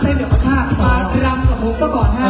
เต้นเดี๋ยวกระชากมารำกับผมซะก่อนฮะ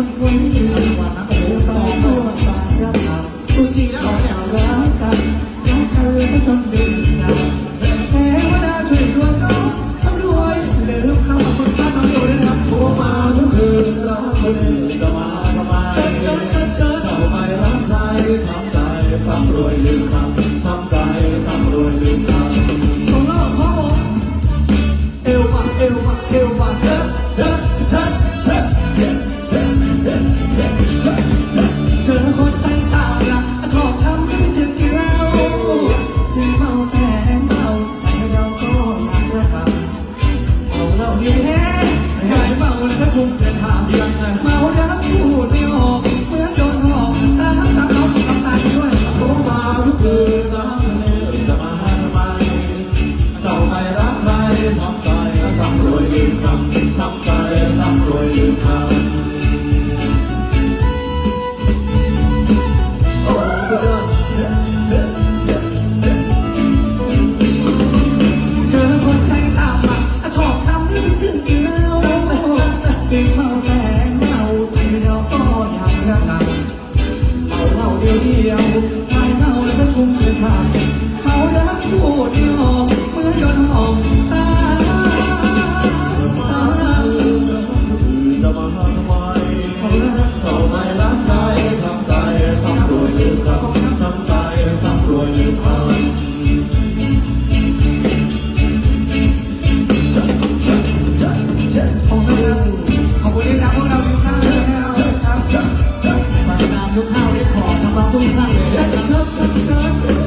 คนคนนี้วันนั้นโอ้สองดวงตารับทำคุณจริงแล้วเนี่ยรักกันรักกันเลยจนดึงดาวเทวดาช่วยดวงน้องสำรวยลืมคำคนตาต้องอยู่ด้วนะครับโทรมาทุกคืนรักคนอื่นจะมาทำไมเชิญเชิญเชิญเชิญเจ้าไม่รักใครทำใจสำรวยลืมคำทำใจสำรวยลืม เมาแล้วก็ชุ่มกระชามเมารับพูดไม่ออกเหมือนโดนหอกตามตามน้องตามตาด้วยโทรมาทุกคืนรักคนอื่นจะมาทำไมเจ้าไม่รักใครทำใจสำรวยลืมคำ พูดไม่ออกเหมือนโดนหอกตามตามจะมาทำไมเขารักเจ้าไม่รักใครทำใจสำรวยลืมคำทำใจสำรวยลืมคำจัดจัดจัดจัดขอบคุณที่รับพวกเราทุกท่านเลยนะครับฝากตามทุกข้าวที่ขอทั้งบางทุกท่านเลยเชิญเชิญเชิญเชิญ